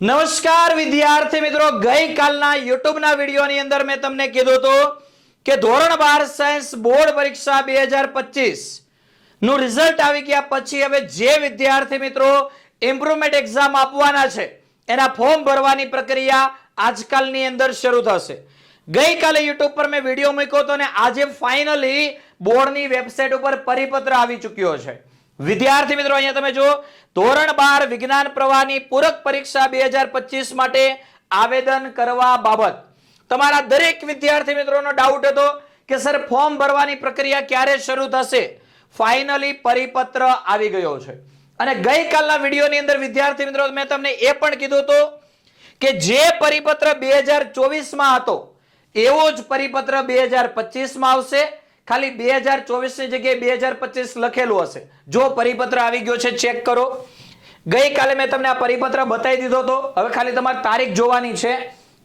નમસ્કાર વિદ્યાર્થી મિત્રો, ગઈકાલના યુટ્યુબના વિડીયોની અંદર મેં તમને કીધું હતું કે ધોરણ બાર સાયન્સ બોર્ડ પરીક્ષા બે હજાર પચીસનું રિઝલ્ટ આવી ગયા પછી હવે જે વિદ્યાર્થી મિત્રો ઇમ્પ્રુવમેન્ટ એક્ઝામ આપવાના છે, એના ફોર્મ ભરવાની પ્રક્રિયા આજકાલની અંદર શરૂ થશે. ગઈકાલે યુટ્યુબ પર મેં વીડિયો મૂક્યો હતો અને આજે ફાઇનલી બોર્ડની વેબસાઇટ ઉપર પરિપત્ર આવી ચૂક્યો છે. વિદ્યાર્થી મિત્રો, અહીંયા તમે જો ધોરણ બાર વિજ્ઞાન પ્રવાહની પૂરક પરીક્ષા બે હજાર પચીસ માટે આવેદન કરવા બાબત. તમારા દરેક વિદ્યાર્થી મિત્રોનો ડાઉટ હતો કે, સર ફોર્મ ભરવાની પ્રક્રિયા ક્યારે શરૂ થશે? ફાઇનલી પરિપત્ર આવી ગયો છે. અને ગઈકાલના વિડીયોની અંદર વિદ્યાર્થી મિત્રો, મેં તમને એ પણ કીધું હતું કે, જે પરિપત્ર બે હજાર ચોવીસમાં હતો, એવો જ પરિપત્ર બે હજાર પચીસમાં આવશે. ખાલી બે હજાર ચોવીસની જગ્યાએ બે હજાર પચીસ લખેલું હશે. જો પરિપત્ર આવી ગયો છે, ચેક કરો. ગઈકાલે મેં તમને આ પરિપત્ર બતાવી દીધો હતો. હવે ખાલી તમારે તારીખ જોવાની છે.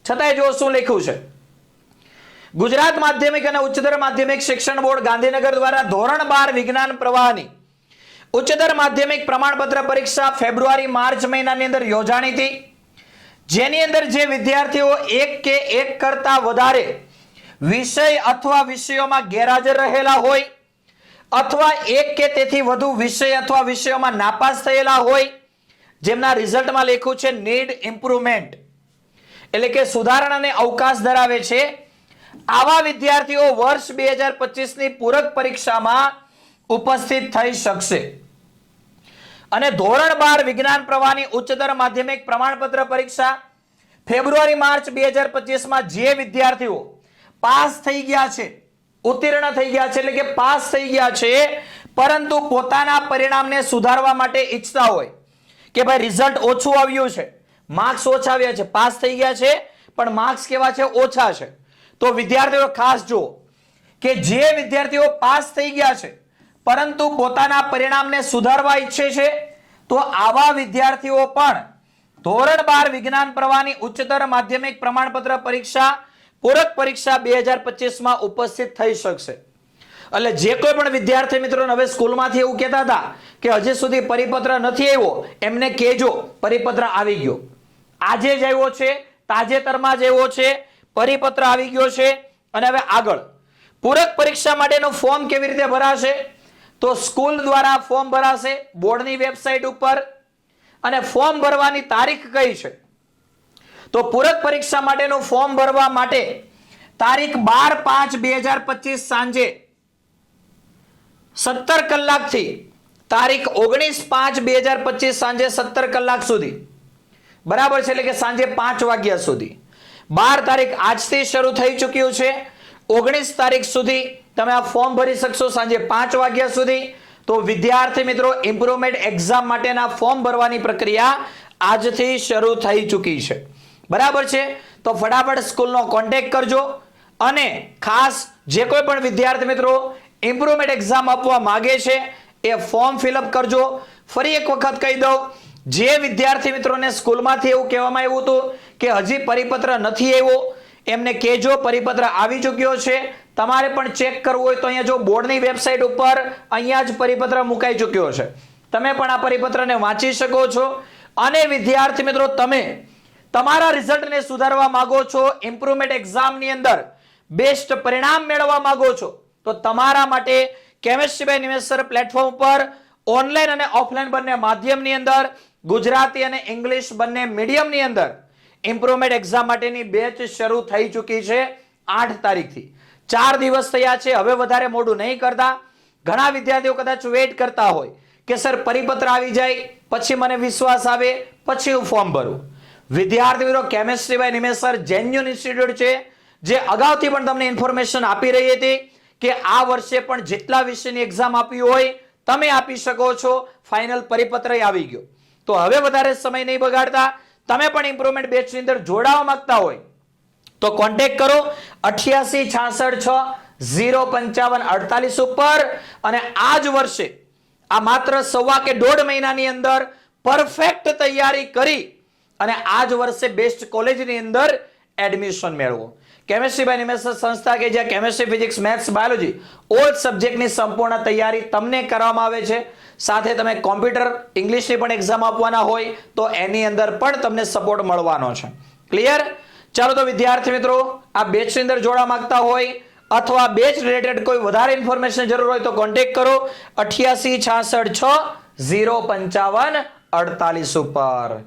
છતાંય જો શું લખ્યું છે? ગુજરાત માધ્યમિક અને ઉચ્ચતર માધ્યમિક શિક્ષણ બોર્ડ ગાંધીનગર દ્વારા ધોરણ બાર વિજ્ઞાન પ્રવાહની ઉચ્ચતર માધ્યમિક પ્રમાણપત્ર પરીક્ષા ફેબ્રુઆરી, માર્ચ મહિનાની અંદર યોજાણી હતી. જેની અંદર જે વિદ્યાર્થીઓ એક કે એક કરતા વધારે વિષય અથવા વિષયોમાં ગેરહાજર રહેલા હોય, અથવા એક કે તેથી વધુ વિષય અથવા વિષયોમાં નાપાસ થયેલા હોય, જેમના રિઝલ્ટમાં લખ્યું છે, નીડ ઇમ્પ્રુવમેન્ટ. એટલે કે સુધારણાને અવકાશ ધરાવે છે. આવા વિદ્યાર્થીઓ વર્ષ બે હજાર પચીસની પૂરક પરીક્ષામાં ઉપસ્થિત થઈ શકશે. અને ધોરણ બાર વિજ્ઞાન પ્રવાહની ઉચ્ચતર માધ્યમિક પ્રમાણપત્ર પરીક્ષા ફેબ્રુઆરી, માર્ચ બે હજાર પચીસમાં જે વિદ્યાર્થીઓ પાસ થઈ ગયા છે. ઉત્તીર્ણ થઈ ગયા છે એટલે કે પાસ થઈ ગયા છે, પરંતુ પોતાના પરિણામને સુધારવા માટે ઈચ્છતા હોય કે ભાઈ રિઝલ્ટ ઓછું આવ્યું છે. માર્ક્સ ઓછા આવ્યા છે, પાસ થઈ ગયા છે, પણ માર્ક્સ કેવા છે? ઓછા છે. તો વિદ્યાર્થીઓ, ખાસ જુઓ કે જે વિદ્યાર્થીઓ પાસ થઈ ગયા છે, પરંતુ પોતાના પરિણામને સુધારવા ઈચ્છે છે, તો આવા વિદ્યાર્થીઓ પણ ધોરણ બાર વિજ્ઞાન પ્રવાહની ઉચ્ચતર માધ્યમિક પ્રમાણપત્ર પરીક્ષા પૂરક પરીક્ષા બે હજાર પચીસમાં ઉપસ્થિત થઈ શકશે. એટલે જે કોઈ પણ વિદ્યાર્થી મિત્રો હવે સ્કૂલમાંથી એવું કહેતા હતા કે હજી સુધી પરિપત્ર નથી આવ્યો, એમને કહેજો, પરિપત્ર આવી ગયો. આજે જ આવ્યો છે, તાજેતરમાં જ આવ્યો છે, પરિપત્ર આવી ગયો છે, અને હવે આગળ. પૂરક પરીક્ષા માટેનું ફોર્મ કેવી રીતે ભરાશે? તો સ્કૂલ દ્વારા ફોર્મ ભરાશે બોર્ડની વેબસાઇટ ઉપર. અને ફોર્મ ભરવાની તારીખ કઈ છે? તો પૂરક પરીક્ષા માટેનું ફોર્મ ભરવા માટે તારીખ બાર પાંચ બે હજાર પચીસ સાંજે સત્તર કલાકથી તારીખ ઓગણીસ પાંચ બે હજાર પચીસ સાંજે સત્તર કલાક સુધી. બરાબર છે એટલે કે સાંજે પાંચ વાગ્યા સુધી. બાર તારીખ આજથી શરૂ થઈ ચૂક્યું છે. ઓગણીસ તારીખ સુધી તમે આ ફોર્મ ભરી શકશો સાંજે પાંચ વાગ્યા સુધી. તો વિદ્યાર્થી મિત્રો ઇમ્પ્રુવમેન્ટ એક્ઝામ માટેના ફોર્મ ભરવાની પ્રક્રિયા આજથી શરૂ થઈ ચૂકી છે. બરાબર છે? તો ફટાફટ સ્કૂલનો કોન્ટેક કરજો અને ખાસ જે કોઈ પણ વિદ્યાર્થી મિત્રો ઇમ્પ્રુવમેન્ટ એક્ઝામ આપવા માગે છે, એ ફોર્મ ફિલઅપ કરજો. ફરી એક વખત કહી દઉં, જે વિદ્યાર્થી મિત્રોને સ્કૂલમાંથી એવું કહેવામાં આવ્યું હતું કે હજી પરિપત્ર નથી આવ્યો, એમને કહેજો પરિપત્ર આવી ચૂક્યો છે. તમારે પણ ચેક કરવું હોય તો અહીંયા જો બોર્ડની વેબસાઇટ ઉપર અહીંયા જ પરિપત્ર મુકાઈ ચૂક્યો છે. તમે પણ આ પરિપત્રને વાંચી શકો છો. અને વિદ્યાર્થી મિત્રો, તમે તમારા રિઝલ્ટને સુધારવા માંગો છો ઇમ્પ્રુવમેન્ટ એક્ઝામની અંદર બેસ્ટ પરિણામ મેળવવા માંગો છો, તો તમારા માટે કેમેસ્ટ્રીબાઈ નિમેશ્વર પ્લેટફોર્મ પર ઓનલાઈન અને ઓફલાઈન બંને માધ્યમની અંદર, ગુજરાતી અને ઇંગ્લિશ બંને મીડિયમની અંદર ઇમ્પ્રુવમેન્ટ એક્ઝામ માટેની બેચ શરૂ થઈ ચૂકી છે આઠ તારીખથી. ચાર દિવસ થયા છે, હવે વધારે મોડું નહીં કરતા. ઘણા વિદ્યાર્થીઓ કદાચ વેઇટ કરતા હોય કે, સર, પરિપત્ર આવી જાય, પછી મને વિશ્વાસ આવે, પછી હું ફોર્મ ભરું. વિદ્યાર્થી મિત્રો chemistry by Nimesh genuine institute છે, જે અગાઉથી પણ તમને ઇન્ફોર્મેશન આપી રહી હતી કે આ વર્ષે પણ જેટલા વિષયની એક્ઝામ આપી હોય, તમે આપી શકો છો. ફાઇનલ પરિપત્ર આવી ગયો. તો હવે વધારે સમય નહીં બગાડતા. તમે પણ ઇમ્પ્રુવમેન્ટ બેચની અંદર જોડાવા માંગતા હોય, તો કોન્ટેક્ટ કરો. અઠ્યાસી છાસઠ છ, ઝીરો પંચાવન અડતાલીસ ઉપર. અને આ જ વર્ષે, આ માત્ર સવા કે દોઢ મહિનાની અંદર પરફેક્ટ તૈયારી કરી અને આ જ વર્ષે બેસ્ટ કોલેજની અંદર એડમિશન મેળવો. કેમેસ્ટ્રી બાય નિમેશ સંસ્થા કે જ્યાં chemistry physics maths biology all સબ્જેક્ટની સંપૂર્ણ તૈયારી તમને કરવામાં આવે છે. સાથે તમે કોમ્પ્યુટર ઇંગ્લિશની પણ એક્ઝામ આપવાના હોય તો એની અંદર પણ તમને સપોર્ટ મળવાનો છે. ક્લિયર ચાલો તો વિદ્યાર્થી મિત્રો, આ બેચની અંદર જોડા માંગતા હોય અથવા બેચ રિલેટેડ કોઈ વધારે ઇન્ફોર્મેશન જરૂર હોય તો કોન્ટેક્ટ કરો. અઠ્યાસી છાસઠ છ, ઝીરો પંચાવન અડતાલીસ ઉપર.